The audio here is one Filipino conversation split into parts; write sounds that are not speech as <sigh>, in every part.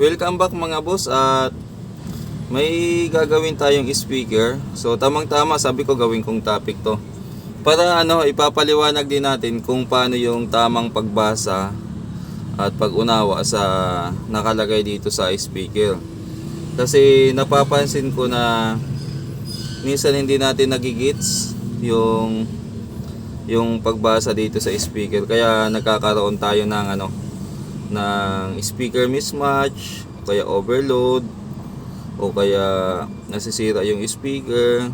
Welcome back mga boss at may gagawin tayong speaker. So tamang tama sabi ko gawin kong topic to. Para ano ipapaliwanag din natin kung paano yung tamang pagbasa at pag-unawa sa nakalagay dito sa speaker. Kasi napapansin ko na minsan hindi natin nagigits yung yung pagbasa dito sa speaker kaya nagkakaroon tayo ng ano ng speaker mismatch o kaya overload o kaya nasisira yung speaker.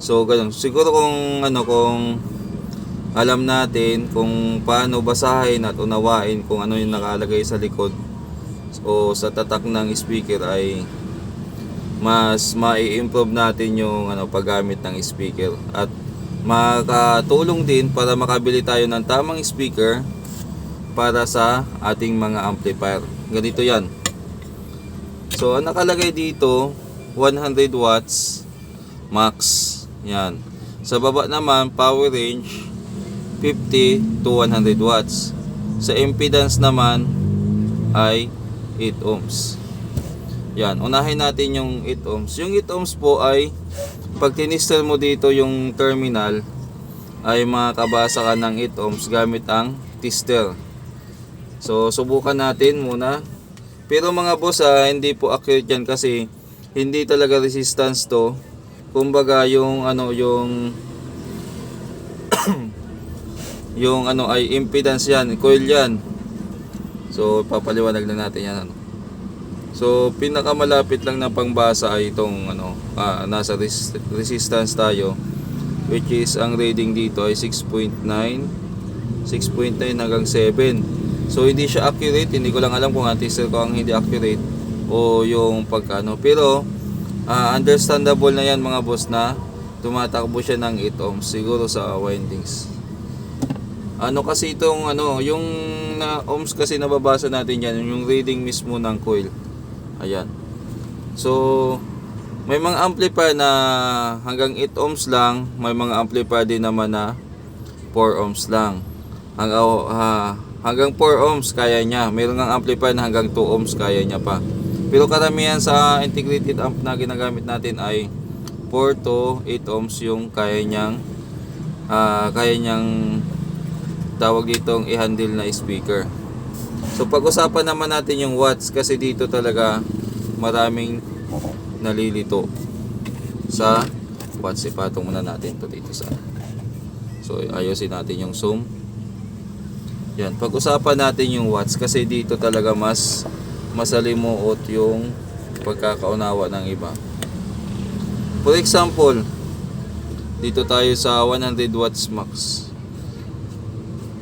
So ganun. Siguro kung ano kung alam natin kung paano basahin at unawain kung ano yung nakalagay sa likod o sa tatak ng speaker ay mas mai-improve natin yung ano paggamit ng speaker. At makatulong din para makabili tayo ng tamang speaker para sa ating mga amplifier. Ganito 'yan. So, ang nakalagay dito 100 watts max. Yan. Sa baba naman power range 50 to 100 watts. Sa impedance naman ay 8 ohms. Yan, unahin natin yung 8 ohms. Yung 8 ohms po ay pag tinister mo dito yung terminal ay makakabasa ka ng 8 ohms gamit ang tester. So subukan natin muna. Pero mga boss ah, hindi po accurate yan kasi hindi talaga resistance to. Kumbaga yung ano yung <clears throat> yung ano ay impedance yan, coil yan. So papaliwanag na natin yan ano. So pinakamalapit lang na pangbasa ay itong ano ah, nasa res- resistance tayo which is ang reading dito ay 6.9 6.9 hanggang 7. So hindi siya accurate, hindi ko lang alam kung anti-sir ko ang hindi accurate o yung pagkano. Pero ah, understandable na yan mga boss na tumatakbo siya ng 8 ohms siguro sa windings. Ano kasi itong ano, yung na ohms kasi nababasa natin yan, yung reading mismo ng coil. Ayan. So, may mga amplifier na hanggang 8 ohms lang, may mga amplifier din naman na 4 ohms lang. Hanggang, ah, hanggang 4 ohms kaya niya. Mayroon ng amplifier na hanggang 2 ohms kaya niya pa. Pero karamihan sa integrated amp na ginagamit natin ay 4 to 8 ohms yung kaya niyang ah, kaya niyang tawag ditong i-handle na speaker. So pag-usapan naman natin yung watts kasi dito talaga maraming nalilito sa watts. Ipatong muna natin to dito sa So ayusin natin yung zoom. Yan, pag-usapan natin yung watts kasi dito talaga mas masalimuot yung pagkakaunawa ng iba. For example, dito tayo sa 100 watts max.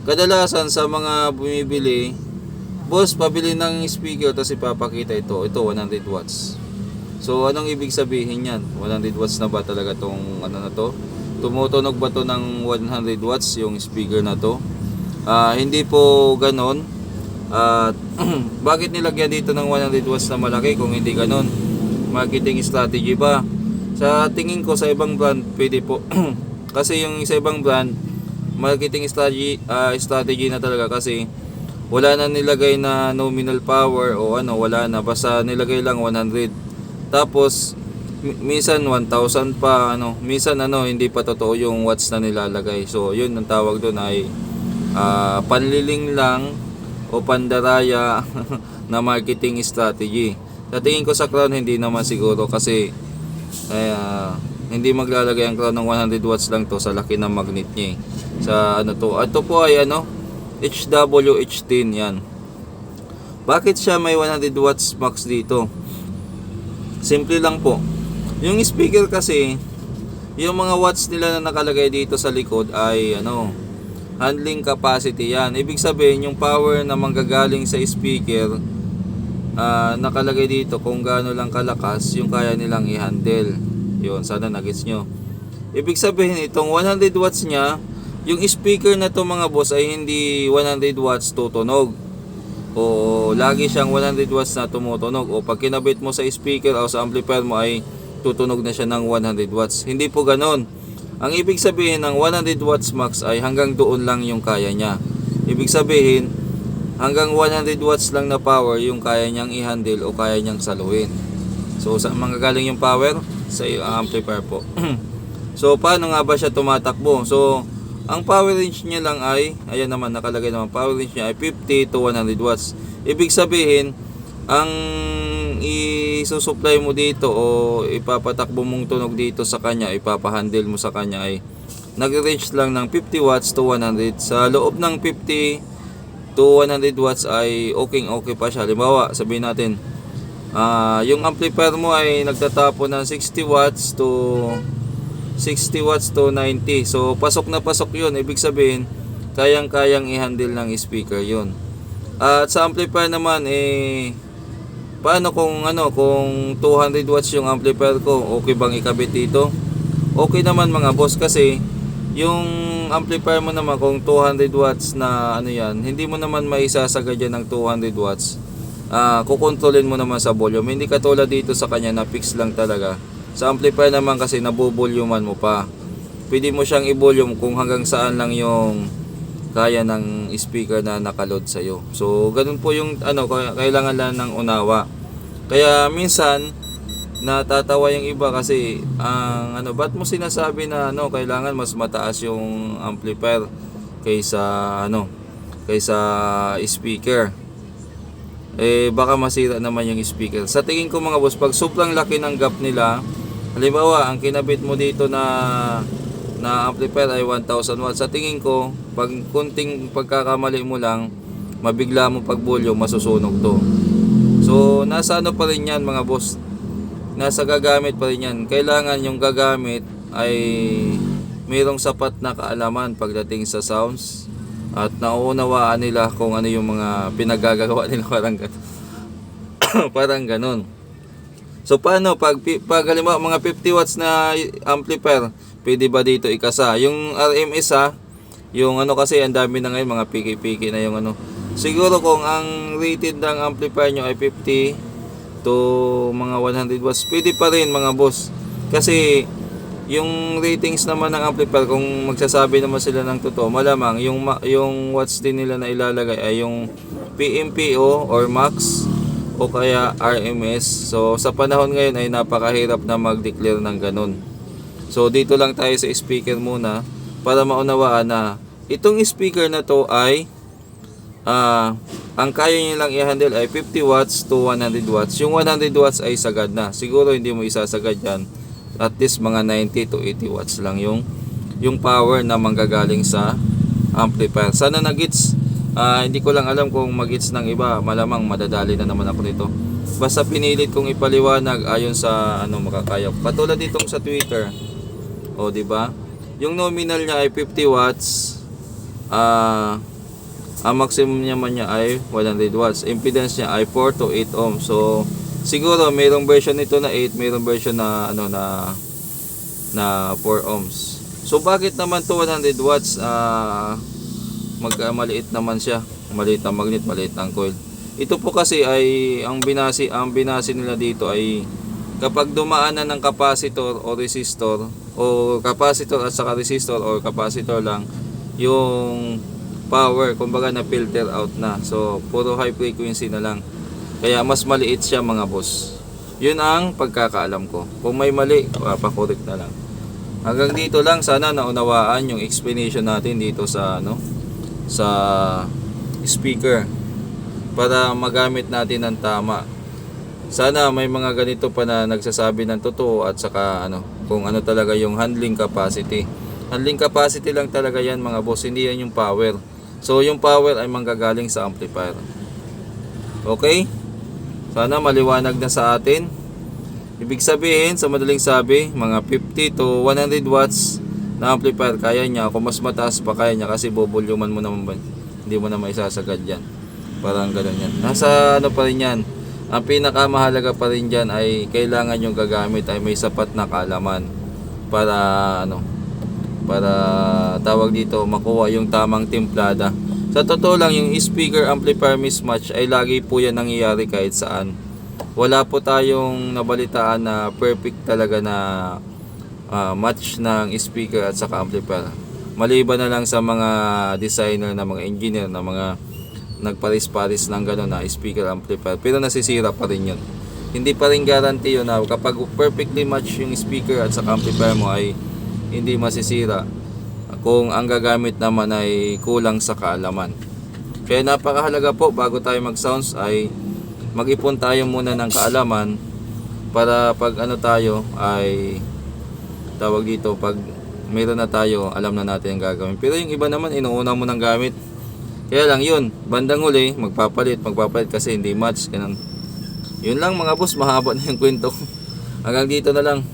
Kadalasan sa mga bumibili, boss, pabili ng speaker tapos ipapakita ito. Ito 100 watts. So anong ibig sabihin yan? 100 watts na ba talaga tong ano na to? Tumutunog ba to ng 100 watts yung speaker na to? Ah, hindi po ganon. At <clears throat> bakit nilagyan dito ng 100 watts na malaki kung hindi ganon? Marketing strategy ba? Sa tingin ko sa ibang brand pwede po. <clears throat> kasi yung sa ibang brand marketing strategy ah, strategy na talaga kasi wala na nilagay na nominal power o ano wala na basta nilagay lang 100 tapos mi- minsan 1000 pa ano minsan ano hindi pa totoo yung watts na nilalagay so yun ang tawag doon ay ah, panliling lang o pandaraya <laughs> na marketing strategy sa tingin ko sa crown hindi naman siguro kasi ah, hindi maglalagay ang crown ng 100 watts lang to sa laki ng magnet niya eh. Sa ano to. Ito po ay ano, HWH10 yan. Bakit siya may 100 watts max dito? Simple lang po. Yung speaker kasi, yung mga watts nila na nakalagay dito sa likod ay ano, handling capacity yan. Ibig sabihin, yung power na manggagaling sa speaker, ah, nakalagay dito kung gaano lang kalakas yung kaya nilang i-handle. Yun, sana nagets nyo. Ibig sabihin itong 100 watts niya, yung speaker na to mga boss ay hindi 100 watts tutunog. O lagi siyang 100 watts na tumutunog. O pag kinabit mo sa speaker o sa amplifier mo ay tutunog na siya ng 100 watts. Hindi po ganon. Ang ibig sabihin ng 100 watts max ay hanggang doon lang yung kaya niya. Ibig sabihin, hanggang 100 watts lang na power yung kaya niyang i-handle o kaya niyang saluhin. So sa mga galing yung power sa ang amplifier po. <clears throat> so paano nga ba siya tumatakbo? So ang power range niya lang ay ayan naman nakalagay naman power range niya ay 50 to 100 watts. Ibig sabihin ang isusupply mo dito o ipapatakbo mong tunog dito sa kanya, ipapahandle mo sa kanya ay nag-range lang ng 50 watts to 100. Sa loob ng 50 to 100 watts ay okay okay pa siya. Halimbawa, sabihin natin, ah yung amplifier mo ay nagtatapo ng 60 watts to 60 watts to 90. So, pasok na pasok yun. Ibig sabihin, kayang-kayang i-handle ng speaker yun. At sa amplifier naman, eh, paano kung ano, kung 200 watts yung amplifier ko, okay bang ikabit dito? Okay naman mga boss kasi yung amplifier mo naman kung 200 watts na ano yan, hindi mo naman maisasagad yan ng 200 watts. Ah, kukontrolin mo naman sa volume. Hindi katulad dito sa kanya na fix lang talaga. Sa amplifier naman kasi nabuvoluman mo pa. Pwede mo siyang i-volume kung hanggang saan lang yung kaya ng speaker na nakaload sa iyo. So, ganun po yung ano, kailangan lang ng unawa. Kaya minsan natatawa yung iba kasi ang ano, ba't mo sinasabi na ano, kailangan mas mataas yung amplifier kaysa ano, kaysa speaker. Eh baka masira naman yung speaker. Sa tingin ko mga boss, pag sobrang laki ng gap nila, halimbawa, ang kinabit mo dito na na amplifier ay 1000 watts. Sa tingin ko, pag kunting pagkakamali mo lang, mabigla mo pag volume, masusunog to. So, nasa ano pa rin yan mga boss? Nasa gagamit pa rin yan. Kailangan yung gagamit ay mayroong sapat na kaalaman pagdating sa sounds at nauunawaan nila kung ano yung mga pinagagagawa nila <laughs> parang ganun. <coughs> parang ganun. So paano pag pag halimbawa mga 50 watts na amplifier, pwede ba dito ikasa? Yung RMS ha, yung ano kasi ang dami na ngayon mga piki-piki na yung ano. Siguro kung ang rated ng amplifier nyo ay 50 to mga 100 watts, pwede pa rin mga boss. Kasi yung ratings naman ng amplifier kung magsasabi naman sila ng totoo, malamang yung yung watts din nila na ilalagay ay yung PMPO or max o kaya RMS. So sa panahon ngayon ay napakahirap na mag-declare ng ganun. So dito lang tayo sa speaker muna para maunawaan na itong speaker na to ay ah ang kaya niya lang i-handle ay 50 watts to 100 watts. Yung 100 watts ay sagad na. Siguro hindi mo isasagad yan. At least mga 90 to 80 watts lang yung yung power na manggagaling sa amplifier. Sana nagits. Ah, hindi ko lang alam kung magits ng iba. Malamang madadali na naman ako nito. Basta pinilit kong ipaliwanag ayon sa ano makakaya ko. Katulad ditong sa Twitter. O, di ba? Yung nominal niya ay 50 watts. Ah, ang maximum niya man niya ay 100 watts. Impedance niya ay 4 to 8 ohms. So, siguro mayroong version nito na 8, mayroong version na ano na na 4 ohms. So, bakit naman to 100 watts? Ah, mag ah, maliit naman siya. Maliit ang magnet, maliit ang coil. Ito po kasi ay ang binasi ang binasi nila dito ay kapag dumaan na ng capacitor o resistor o capacitor at saka resistor o capacitor lang yung power kumbaga na filter out na. So puro high frequency na lang. Kaya mas maliit siya mga boss. Yun ang pagkakaalam ko. Kung may mali papakorek na lang. Hanggang dito lang. Sana naunawaan yung explanation natin dito sa ano sa speaker para magamit natin ng tama. Sana may mga ganito pa na nagsasabi ng totoo at saka ano kung ano talaga yung handling capacity. Handling capacity lang talaga yan mga boss. Hindi yan yung power. So yung power ay manggagaling sa amplifier. Okay? Sana maliwanag na sa atin. Ibig sabihin sa madaling sabi mga 50 to 100 watts na amplifier kaya niya. Kung mas mataas pa kaya niya. Kasi bobolyuman mo naman hindi mo na maisasagad yan. Parang ganun yan. Nasa ano pa rin yan ang pinakamahalaga pa rin dyan ay kailangan yung gagamit ay may sapat na kaalaman para ano para tawag dito makuha yung tamang timplada. Sa totoo lang yung speaker amplifier mismatch ay lagi po yan nangyayari kahit saan. Wala po tayong nabalitaan na perfect talaga na ah, match ng speaker at saka amplifier. Maliban na lang sa mga designer na mga engineer na mga nagparis-paris ng gano'n na speaker amplifier. Pero nasisira pa rin yun. Hindi pa rin guarantee yun na kapag perfectly match yung speaker at sa amplifier mo ay hindi masisira. Kung ang gagamit naman ay kulang sa kaalaman. Kaya napakahalaga po bago tayo mag sounds ay mag-ipon tayo muna ng kaalaman para pag ano tayo ay tawag dito pag meron na tayo alam na natin ang gagawin. Pero yung iba naman inuuna mo ng gamit kaya lang yun bandang huli magpapalit magpapalit kasi hindi match ganun. Yun lang mga boss mahaba na yung kwento hanggang dito na lang